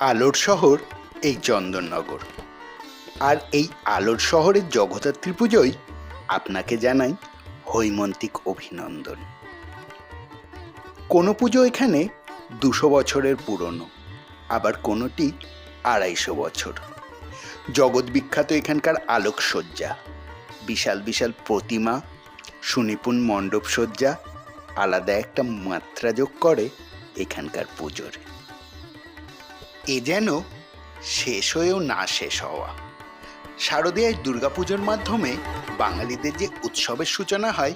আলোর শহর এই চন্দননগর। আর এই আলোর শহরের জগদ্ধাত্রী পুজোয় আপনাকে জানাই হৈমন্তিক অভিনন্দন। কোনো পুজো এখানে দুশো বছরের পুরনো, আবার কোনোটি আড়াইশো বছর। জগৎ বিখ্যাত এখানকার আলোকসজ্জা, বিশাল বিশাল প্রতিমা, সুনিপুণ মণ্ডপসজ্জা, আলাদা একটা মাত্রা যোগ করে এখানকার পুজোর। এ যেন শেষ হয়েও না শেষ হওয়া। শারদীয়ায় দুর্গাপুজোর মাধ্যমে বাঙালিদের যে উৎসবের সূচনা হয়,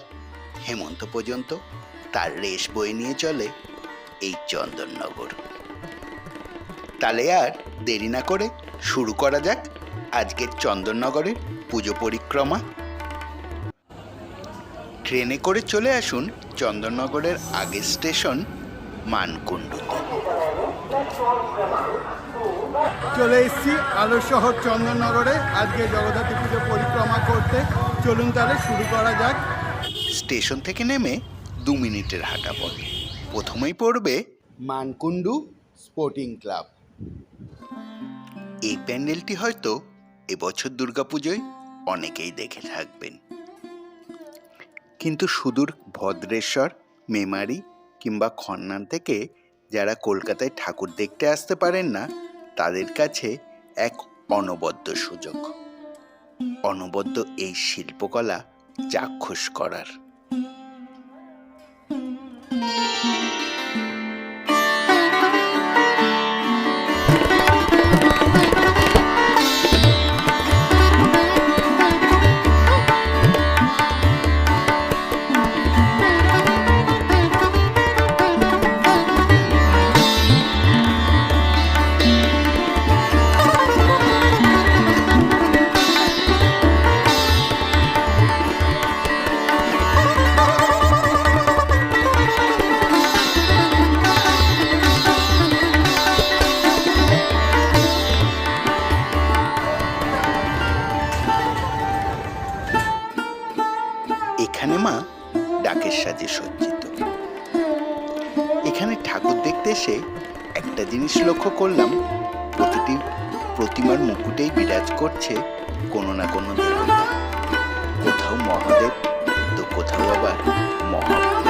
হেমন্ত পর্যন্ত তার রেশ বয়ে নিয়ে চলে এই চন্দননগর। তাহলে আর দেরি না করে শুরু করা যাক আজকের চন্দননগরের পুজো পরিক্রমা। ট্রেনে করে চলে আসুন চন্দননগরের আগের স্টেশন মানকুণ্ডুতে। চলে এসেছি আলোর শহর চন্দননগরে। আজকে জগদ্ধাত্রী পুজো পরিক্রমা করতে। চলুন তাহলে শুরু করা যাক। স্টেশন থেকে নেমে দু মিনিটের হাঁটা পথ। প্রথমেই পড়বে মানকুণ্ডু স্পোর্টিং ক্লাব। এই প্যান্ডেলটি হয়তো এবছর দুর্গাপুজোয় অনেকেই দেখে থাকবেন। কিন্তু সুদূর ভদ্রেশ্বর, মেমারি কিংবা খন্নান থেকে যারা কলকাতায় ঠাকুর দেখতে আসতে পারেন না, তাদের কাছে এক অনবদ্য সুযোগ। অনবদ্য এই শিল্পকলা চাক্ষুষ করার। মা ডাকের সাজে সজ্জিত। এখানে ঠাকুর দেখতে এসে একটা জিনিস লক্ষ্য করলাম প্রতিটি প্রতিমার মুকুটেই বিরাজ করছে কোনো না কোনো দেবতা কোথাও মহাদেব, তো কোথাও আবার মহাদেব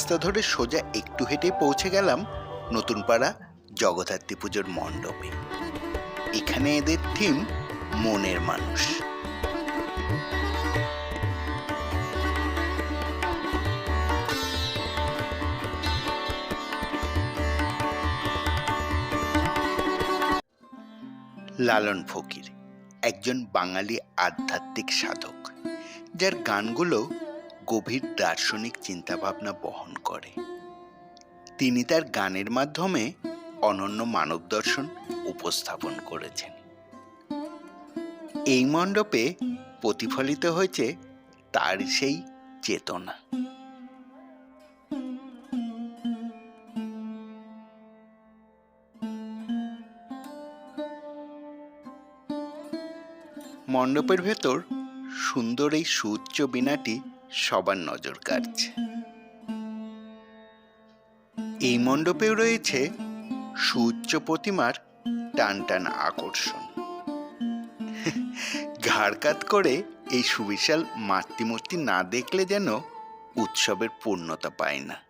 রাস্তা ধরে সোজা একটু হেঁটে পৌঁছে গেলাম নতুন পাড়া জগদ্ধাত্রী পুজোর মণ্ডপে। এখানে এদের থিম মনের মানুষ। লালন ফকির, একজন বাঙালি আধ্যাত্মিক সাধক, যার গানগুলো গভীর দার্শনিক চিন্তাভাবনা বহন করে। তিনি তার গানের মাধ্যমে অনন্য মানব দর্শন উপস্থাপন করেছেন। এই মণ্ডপে প্রতিফলিত হয়েছে তার সেই চেতনা। মণ্ডপের ভেতর সুন্দর এই সুউচ্চ বীণাটি সবার নজর কাড়ছে। এই মণ্ডপেও রয়েছে সুউচ্চ প্রতিমার টান টান আকর্ষণ। ঘাড়কাত করে এই সুবিশাল মাতৃমূর্তি না দেখলে যেন উৎসবের পূর্ণতা পায় না।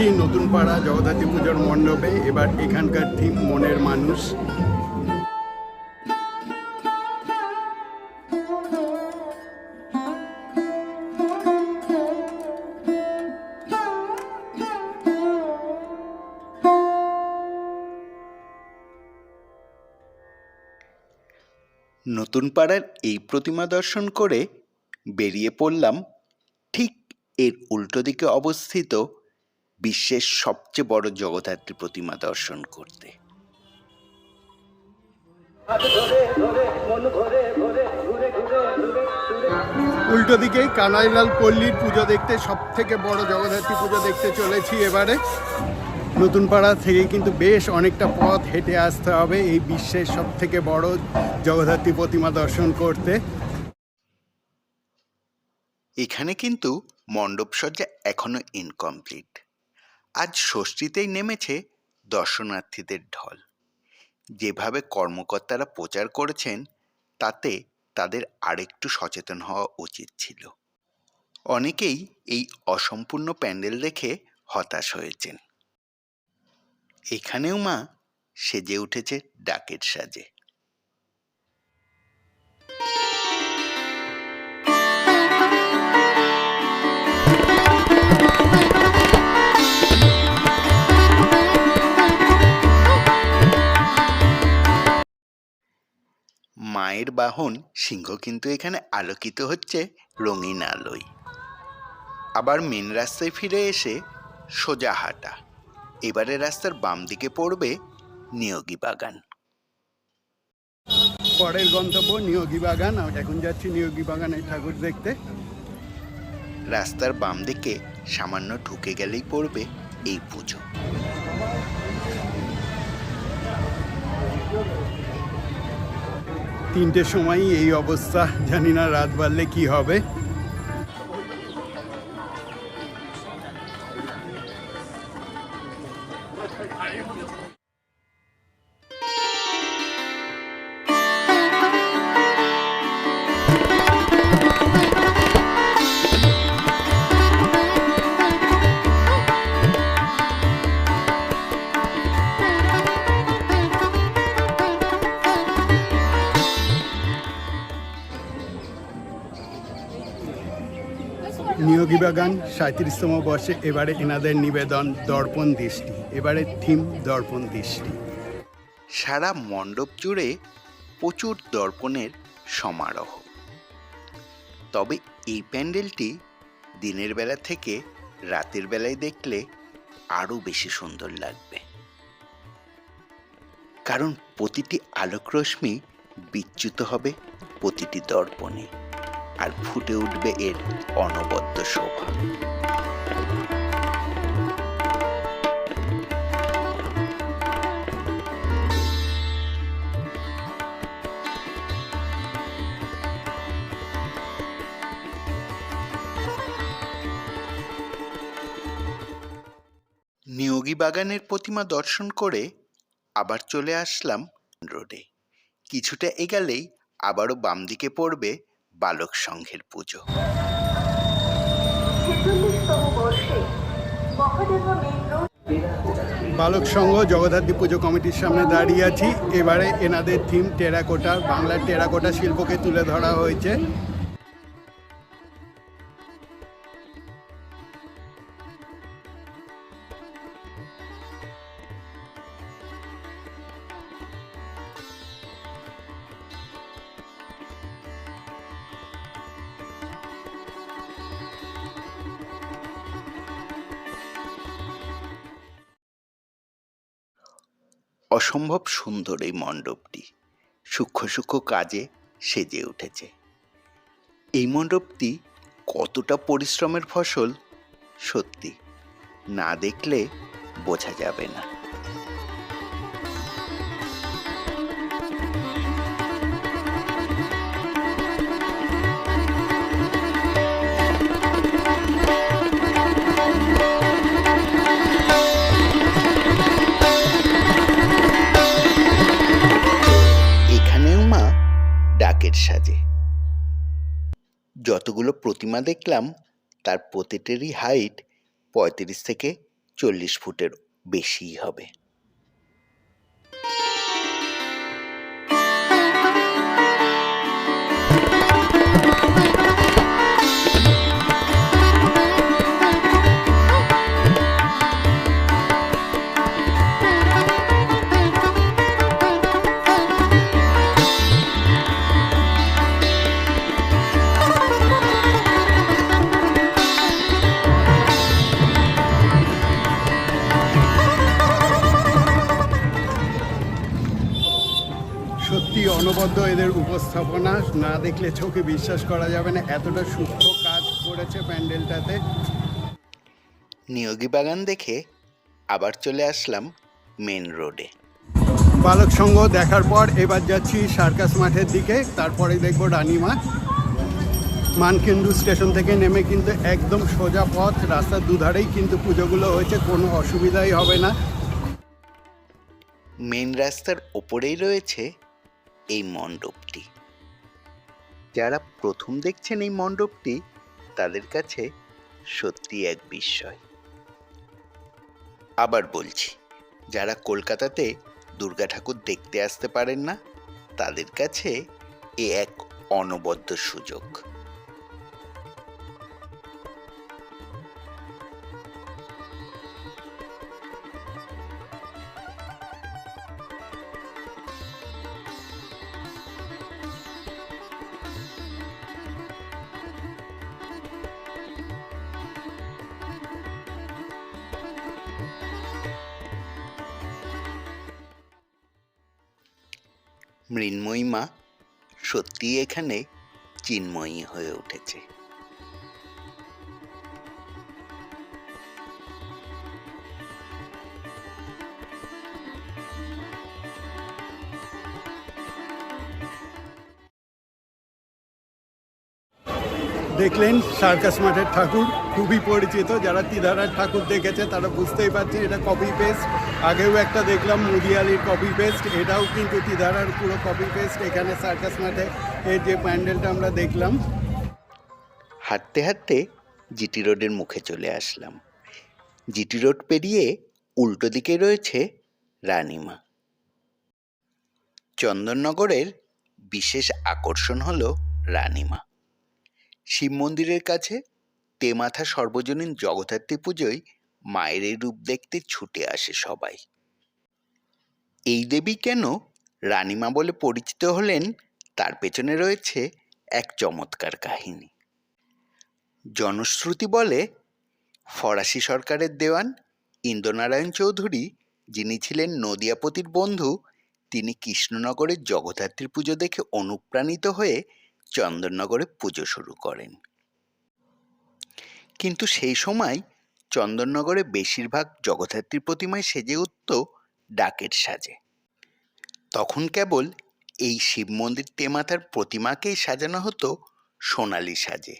আছি নতুন পাড়া জগদ্ধাত্রী পুজোর মণ্ডপে। এবার এখানকার থিম, মনের মানুষ। নতুন পাড়ার এই প্রতিমা দর্শন করে বেরিয়ে পড়লাম ঠিক এর উল্টো দিকে অবস্থিত বিশ্বের সবচেয়ে বড় জগদ্ধাত্রী প্রতিমা দর্শন করতে। উল্টো দিকেই কানাইলাল পল্লীর পুজো দেখতে সব থেকে বড় জগদ্ধাত্রী পুজো দেখতে চলেছি এবারে। নতুন পাড়া থেকে কিন্তু বেশ অনেকটা পথ হেঁটে আসতে হবে এই বিশ্বের সব থেকে বড় জগদ্ধাত্রী প্রতিমা দর্শন করতে। এখানে কিন্তু মণ্ডপসজ্জা এখনও ইনকমপ্লিট আজ ষষ্ঠীতেই নেমেছে দর্শনার্থীদের ঢল। যেভাবে কর্মকর্তারা প্রচার করেছেন, তাতে তাদের আরেকটু সচেতন হওয়া উচিত ছিল। অনেকেই এই অসম্পূর্ণ প্যান্ডেল দেখে হতাশ হয়েছেন। এখানেও মা সেজে উঠেছে ডাকের সাজে। মায়ের বাহন সিংহ কিন্তু এখানে আলোকিত হচ্ছে রঙিন আলোয়। আবার মেন রাস্তায় ফিরে এসে সোজা হাঁটা। এবারে রাস্তার বাম দিকে পড়বে নিয়োগী বাগান। পরের গন্তব্য নিয়োগী বাগান। আর এখন যাচ্ছি নিয়োগী বাগানের ঠাকুর দেখতে। রাস্তার বাম দিকে সামান্য ঢুকে গেলেই পড়বে এই পুজো। তিনটের সময়ই এই অবস্থা। জানি না রাত বাড়লে কি হবে। নিয়োগী বাগান, সাঁত্রিশতম বর্ষে এবারে এনাদের নিবেদন, দর্পণ দৃষ্টি। এবারে থিম, দর্পণ দৃষ্টি। সারা মণ্ডপ জুড়ে প্রচুর দর্পণের সমারোহ। তবে এই প্যান্ডেলটি দিনের বেলা থেকে রাতের বেলায় দেখলে আরও বেশি সুন্দর লাগবে। কারণ প্রতিটি আলোকরশ্মি বিচ্যুত হবে প্রতিটি দর্পণে। আর ফুটে উঠবে এর অনবদ্য শোভা। নিয়োগী বাগানের প্রতিমা দর্শন করে আবার চলে আসলাম রোডে। কিছুটা এগালেই আবারও বাম দিকে পড়বে বালক সংঘের পুজো। বালক সংঘ জগদ্ধাত্রী পুজো কমিটির সামনে দাঁড়িয়ে আছি। এবারে এনাদের থিম টেরাকোটা। বাংলার টেরাকোটা শিল্পকে তুলে ধরা হয়েছে। অসম্ভব সুন্দর এই মণ্ডপটি। সূক্ষ্ম সূক্ষ্ম কাজে সেজে উঠেছে। এই মণ্ডপটি কতটা পরিশ্রমের ফসল, সত্যি না দেখলে বোঝা যাবে না। যতগুলো প্রতিমা দেখলাম তার প্রতিটিরই হাইট পঁয়ত্রিশ থেকে চল্লিশ ফুটের বেশিই হবে। অনবদ্য এদের উপস্থাপনা না দেখলে চোখে বিশ্বাস করা যাবে না। এতটা সূক্ষ্ম কাজ করেছে প্যান্ডেলটাতে। নিয়োগী বাগান দেখে আবার চলে আসলাম মেন রোডে। বালক সংঘ দেখার পর এবার যাচ্ছি সার্কাস মাঠের দিকে তারপরে দেখব রানীমা। মানকেন্দু স্টেশন থেকে নেমে কিন্তু একদম সোজা পথ রাস্তার দুধারেই কিন্তু পুজোগুলো হয়েছে কোনো অসুবিধাই হবে না। মেন রাস্তার ওপরেই রয়েছে এই মণ্ডপটি। যারা প্রথম দেখছেন এই মণ্ডপটি, তাদের কাছে সত্যি এক বিস্ময়। আবার বলছি, যারা কলকাতাতে দুর্গা ঠাকুর দেখতে আসতে পারেন না, তাদের কাছে এ এক অনবদ্য সুযোগ। মৃন্ময়ী মা সত্যিই এখানে চিন্ময়ী হয়ে উঠেছে। দেখলেন সার্কাস মাঠের ঠাকুর, খুবই পরিচিত। যারা তিধারার ঠাকুর দেখেছে, তারা বুঝতেই পারছে এটা কপি পেস্ট আগেও একটা দেখলাম, মুদিয়ালির কপি পেস্ট এটাও কিন্তু তিধারার পুরো কপি পেস্ট এখানে সার্কাস মাঠে। এর যে প্যান্ডেলটা আমরা দেখলাম। হাঁটতে হাঁটতে জিটি রোডের মুখে চলে আসলাম। জিটি রোড পেরিয়ে উল্টো দিকে রয়েছে রানিমা। চন্দননগরের বিশেষ আকর্ষণ হলো রানীমা। শিব মন্দিরের কাছে তেমাথা সর্বজনীন জগদ্ধাত্রী পুজোয় মায়ের এই রূপ দেখতে ছুটে আসে সবাই। এই দেবী কেন রানীমা বলে পরিচিত হলেন, তার পেছনে রয়েছে এক চমৎকার কাহিনী। জনশ্রুতি বলে, ফরাসি সরকারের দেওয়ান ইন্দ্রনারায়ণ চৌধুরী, যিনি ছিলেন নদিয়াপতির বন্ধু, তিনি কৃষ্ণনগরের জগদ্ধাত্রী পুজো দেখে অনুপ্রাণিত হয়ে চন্দননগরে পুজো শুরু করেন। কিন্তু সেই সময় চন্দননগরে বেশিরভাগ জগদ্ধাত্রীর প্রতিমায় সেজে উঠত ডাকের সাজে। তখন কেবল এই শিব মন্দির তেমাতার প্রতিমাকেই সাজানো হতো সোনালি সাজে,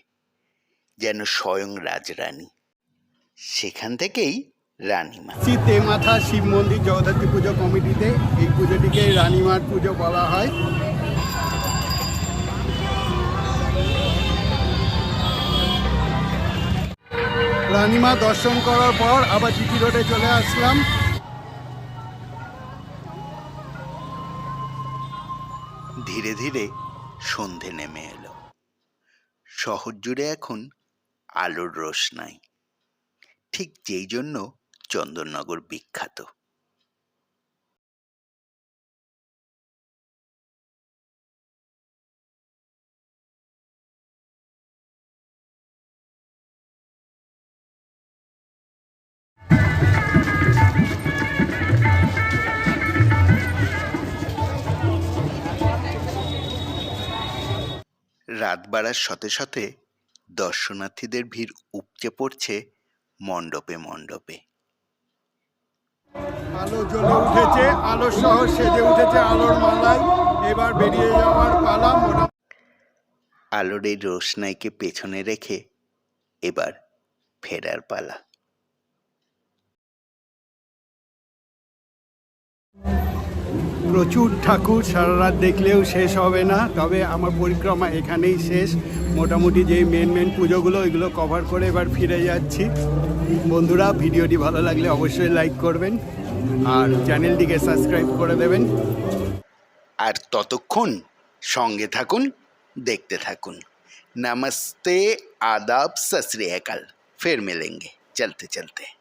যেন স্বয়ং রাজরানী। সেখান থেকেই রানীমা। তেমাথা শিব মন্দির জগদ্ধাত্রী পুজো কমিটিতে এই পুজোটিকে রানীমার পুজো বলা হয়। রানীমা দর্শন করার পর আবার জিটি রোডে চলে আসলাম। ধীরে ধীরে সন্ধে নেমে এলো। শহর জুড়ে এখন আলোর রোশনাই ঠিক যেই জন্য চন্দননগর বিখ্যাত। রাত বাড়ার সাথে সাথে দর্শনার্থীদের ভিড় উপচে পড়ছে মণ্ডপে মণ্ডপে। আলো জ্বলে উঠেছে আলো শহর সেজে উঠেছে আলোর মালায়। এবার বেরিয়ে যাওয়ার পালা আলোর এই রোশনাইকে পেছনে রেখে এবার ফেরার পালা। প্রচুর ঠাকুর সারা রাত দেখলেও শেষ হবে না। তবে আমার পরিক্রমা এখানেই শেষ। মোটামুটি যে মেন মেন পুজোগুলো, ওইগুলো কভার করে এবার ফিরে যাচ্ছি। বন্ধুরা, ভিডিওটি ভালো লাগলে অবশ্যই লাইক করবেন আর চ্যানেলটিকে সাবস্ক্রাইব করে দেবেন। আর ততক্ষণ সঙ্গে থাকুন, দেখতে থাকুন। নমস্তে, আদাব, সত ফের মেলেঙ্গে। চলতে চলতে।